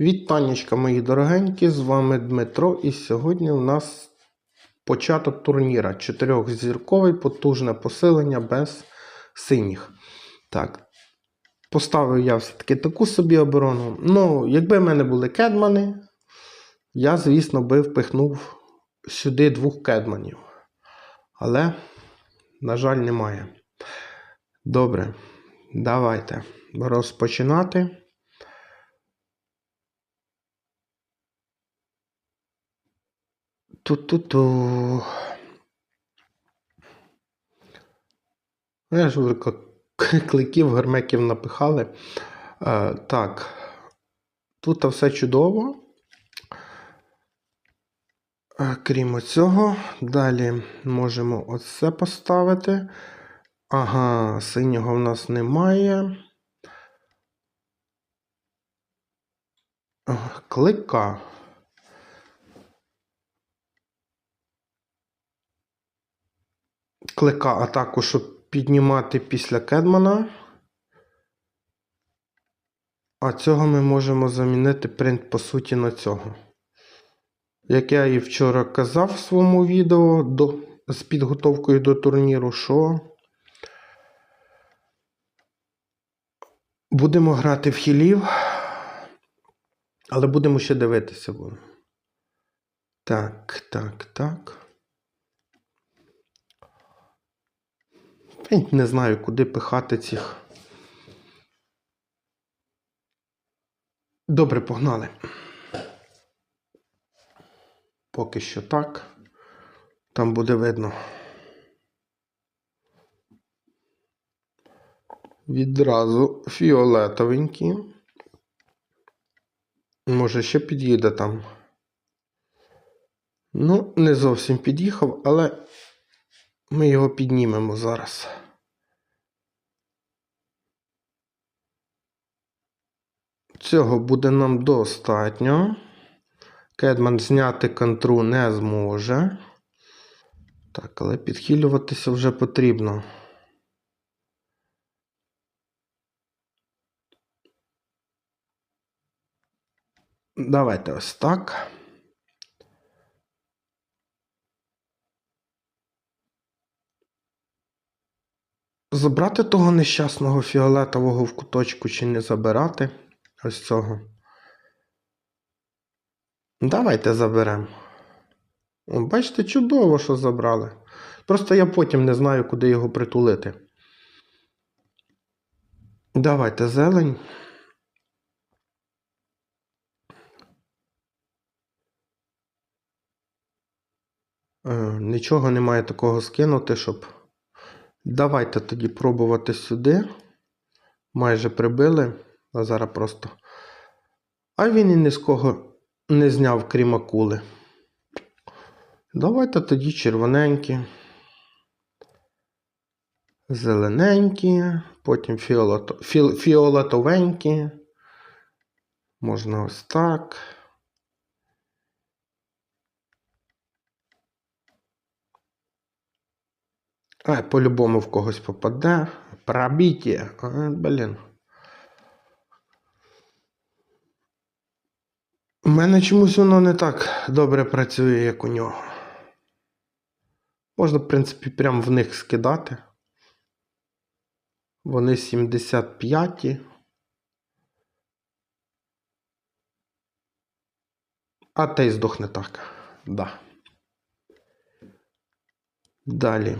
Вітанечка, мої дорогенькі, з вами Дмитро, і сьогодні у нас початок турніра. Чотирьохзірковий, потужне посилення без синіх. Так. Поставив я все-таки таку собі оборону. Ну, якби в мене були кедмани, я, звісно, би впихнув сюди двох кедманів. Але, на жаль, немає. Добре, давайте розпочинати. Ту-ту-ту. Ну, Я ж говорю, кликів, гермеків напихали. Е, так. Тут все чудово. Е, Крім цього, далі можемо оце поставити. Ага, синього в нас немає. Е, Клика. Клика атаку, щоб піднімати після Кедмана. А цього ми можемо замінити принт, по суті, на цього. Як я і вчора казав в своєму відео до, з підготовкою до турніру, що будемо грати в хілів, але будемо ще дивитися. Так, так, так. Я не знаю, куди пихати цих. Добре, погнали. Поки що так. Там буде видно. Відразу фіолетовенькі. Може, ще під'їде там. Ну, не зовсім під'їхав, але ми його піднімемо зараз. Цього буде нам достатньо. Кедман зняти контру не зможе. Так, але підхилюватися вже потрібно. Давайте ось так. Забрати того нещасного фіолетового в куточку чи не забирати ось цього. Давайте заберемо. Бачите, чудово, що забрали. Просто я потім не знаю, куди його притулити. Давайте зелень. Е, нічого немає такого скинути, щоб. Давайте тоді пробувати сюди. Майже прибили, а зараз просто. А він і ні з кого не зняв, крім акули. Давайте тоді червоненькі, зелененькі, потім фіолето, філ, фіолетовенькі. Можна ось так. А, по-любому в когось попаде. Пробіття. А, блін. У мене чомусь воно не так добре працює, як у нього. Можна, в принципі, прямо в них скидати. Вони 75. А те й здохне так. Да. Далі.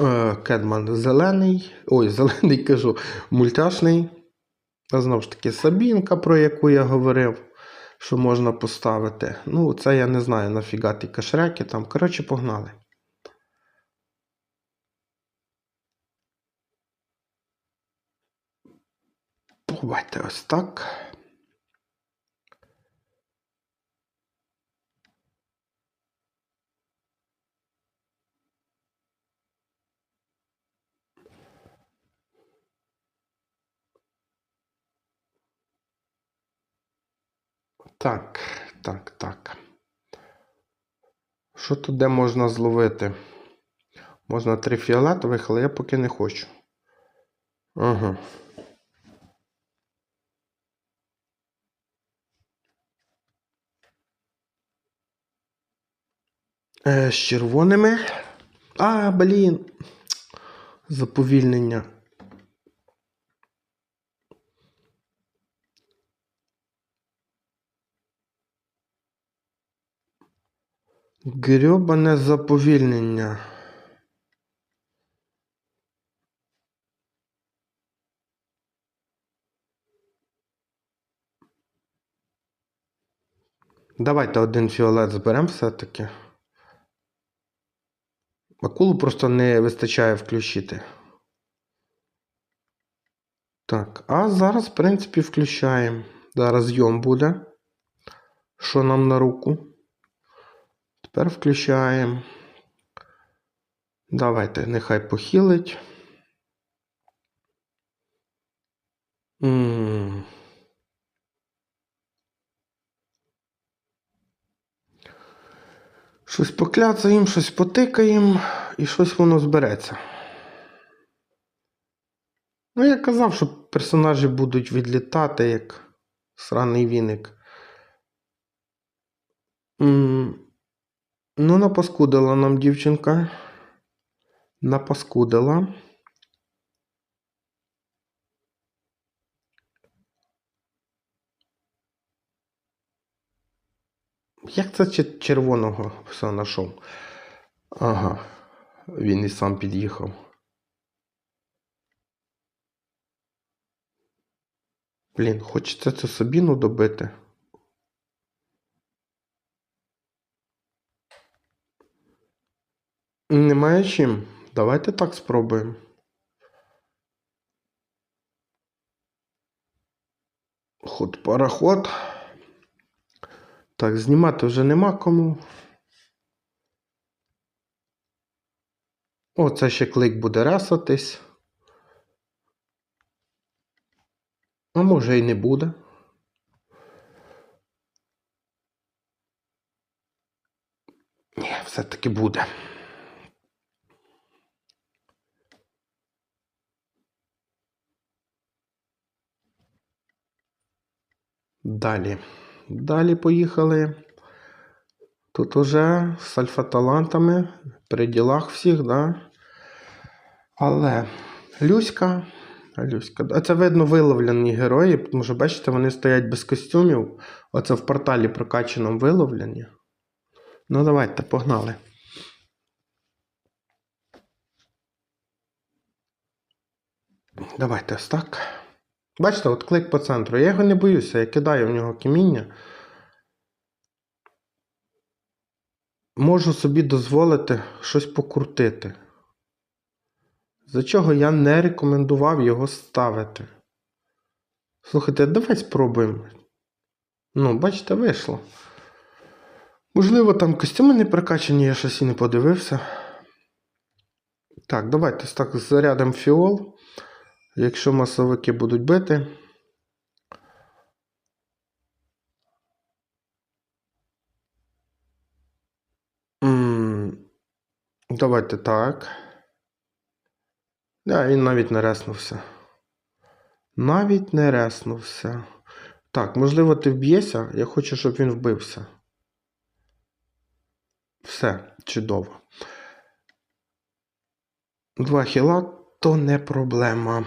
Е, Кедман зелений. Ой, зелений кажу, мультяшний. А знову ж таки, Сабінка, про яку я говорив, що можна поставити. Ну, це я не знаю, нафіга ті кашреки там. Коротше, погнали. Давайте ось так. Так, так, так. Що тут де можна зловити? Можна три фіолетових, але я поки не хочу. Ага. Е, з червоними. А, блін. Заповільнення. Грьобане заповільнення. Давайте один фіолет зберемо все-таки. Акулу просто не вистачає включити. Так, а зараз, в принципі, включаємо. Зараз йом буде. Що нам на руку? Тепер включаємо. Давайте, нехай похилить. М. Щось покляцаємо, щось потикаємо, і щось воно збереться. Ну, я казав, що персонажі будуть відлітати, як сраний віник. М, Ну, напаскудила нам дівчинка. Напаскудила. Як це червоного все знайшов? Ага, він і сам під'їхав. Блін, хочеться це Сабіну добити. Немає чим. Давайте так спробуємо. Ход пароход. Так, знімати вже нема кому. О, це ще клик буде ресатись. А може і не буде. Ні, все-таки буде. Далі. Далі поїхали. Тут уже з альфа-талантами, при ділах всіх, да? Але Люська. Люська. Це видно виловлені герої, тому що, бачите, вони стоять без костюмів. Оце в порталі прокачаному виловлені. Ну, давайте, погнали. Давайте ось так. Бачите, от клик по центру. Я його не боюся, я кидаю в нього каміння. Можу собі дозволити щось покрутити. За чого я не рекомендував його ставити. Слухайте, давай спробуємо. Ну, бачите, вийшло. Можливо, там костюми не прокачані, я щось і не подивився. Так, давайте так зарядимо фіол. Якщо масовики будуть бити. Давайте так. Да, він навіть не реснувся. Навіть не реснувся. Так, можливо, ти вб'єшся. Я хочу, щоб він вбився. Все, чудово. Два хіла то не проблема.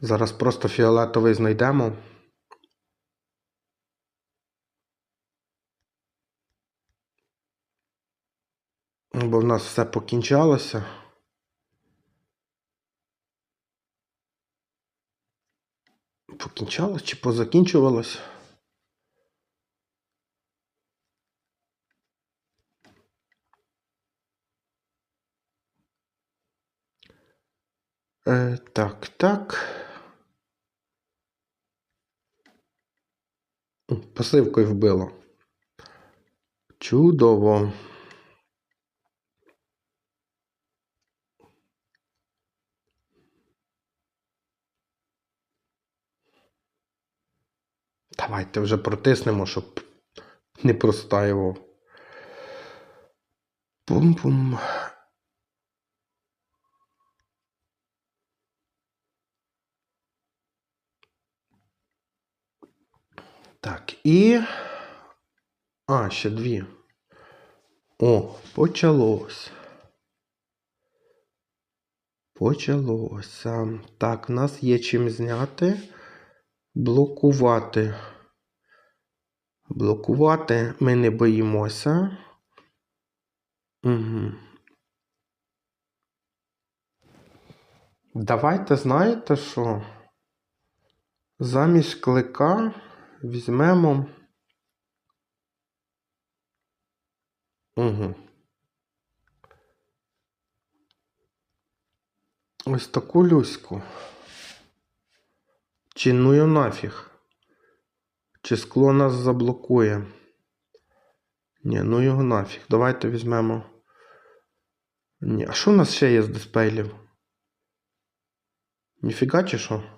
Зараз просто фіолетовий знайдемо. Бо в нас все покінчалося. Покінчалось чи позакінчувалось? Е, так, так. Пасивкою вбило. Чудово. Давайте вже протиснемо, щоб не простаював. Пум-пум. І. А, ще дві. О, почалось. Почалося. Так, в нас є чим зняти. Блокувати. Блокувати ми не боїмося. Угу. Давайте знаєте що? Замість клика візьмемо. Угу. Ось таку люську. Чи ну його нафіг? Чи скло нас заблокує? Ні, ну його нафіг. Давайте візьмемо. Ні, а що в нас ще є з дисплеїв? Ніфіга чи що?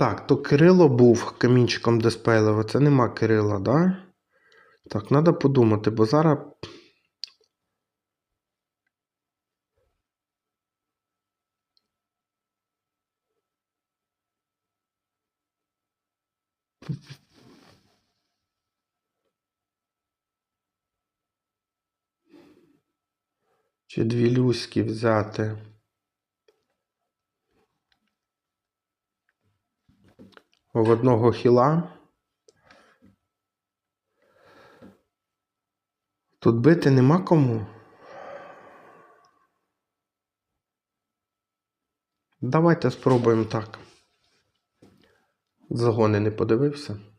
Так, то Кирило був камінчиком диспейлева, це нема Кирила, да? Так, треба подумати, бо зараз. Чи дві люськи взяти? В одного хіла. Тут бити нема кому. Давайте спробуємо так. Загони не подивився.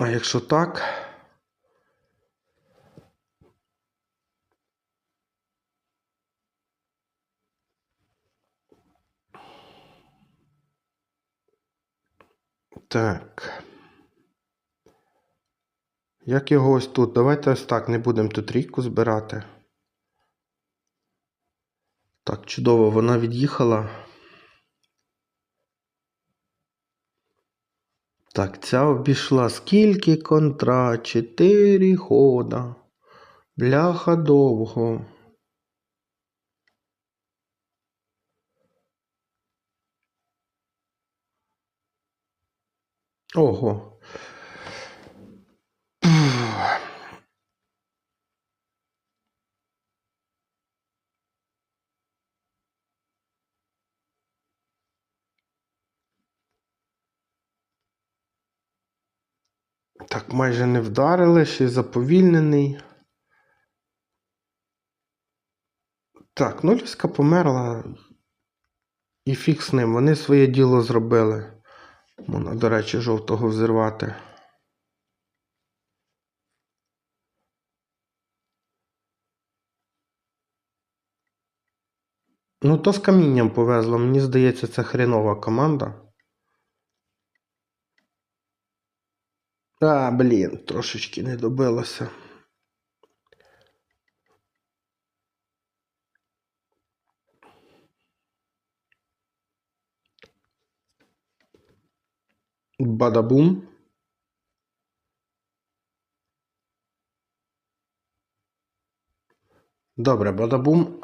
А якщо так. Так. Як його ось тут? Давайте ось так, не будемо тут трійку збирати. Так, чудово, вона від'їхала. Так, ця обійшла скільки контра? Чотири хода. Бляха довго. Ого. Так, майже не вдарили, ще й заповільнений. Так, Люська померла. І фіг з ним. Вони своє діло зробили. Можна, до речі, жовтого взірвати. Ну, то з камінням повезло. Мені здається, це хренова команда. А, блін, трошечки не добилося. Бадабум. Добре, бадабум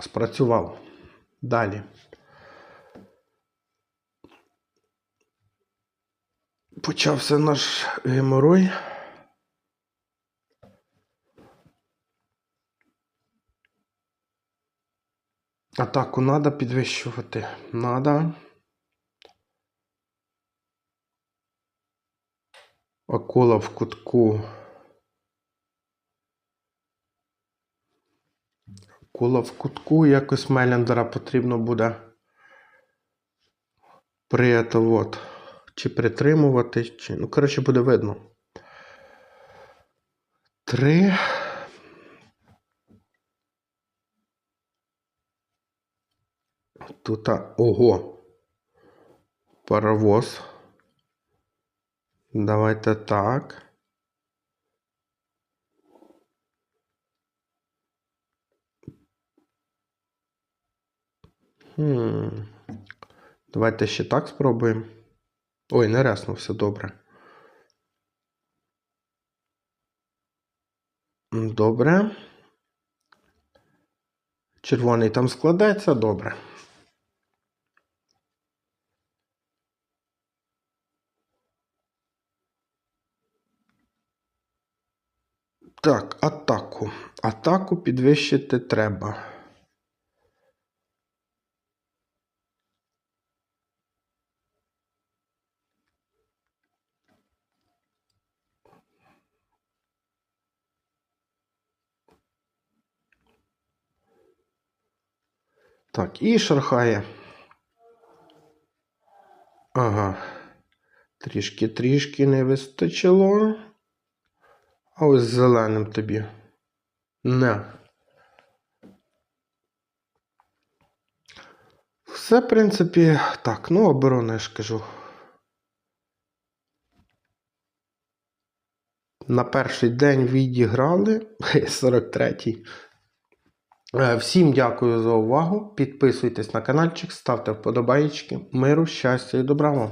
спрацював. Далі. Почався наш геморой. Атаку треба підвищувати. Надо. Акула в кутку. Акула в кутку. Якось Мелендера потрібно буде при от, чи притримувати, чи. Ну, коротше, буде видно. Три. Тут, ого. Паровоз. Давайте так. Хм. Давайте ще так спробуємо. Ой, не рясно, все добре. Добре. Червоний там складеться, добре. Так, атаку. Атаку підвищити треба. Так, і шархає. Ага. Трішки-трішки не вистачило. А ось зеленим тобі. Не. Все, в принципі, так, ну, оборона, я ж кажу. На перший день відіграли 43-й. Е, Всім дякую за увагу. Підписуйтесь на каналчик, ставте вподобайки. Миру, щастя і добра вам!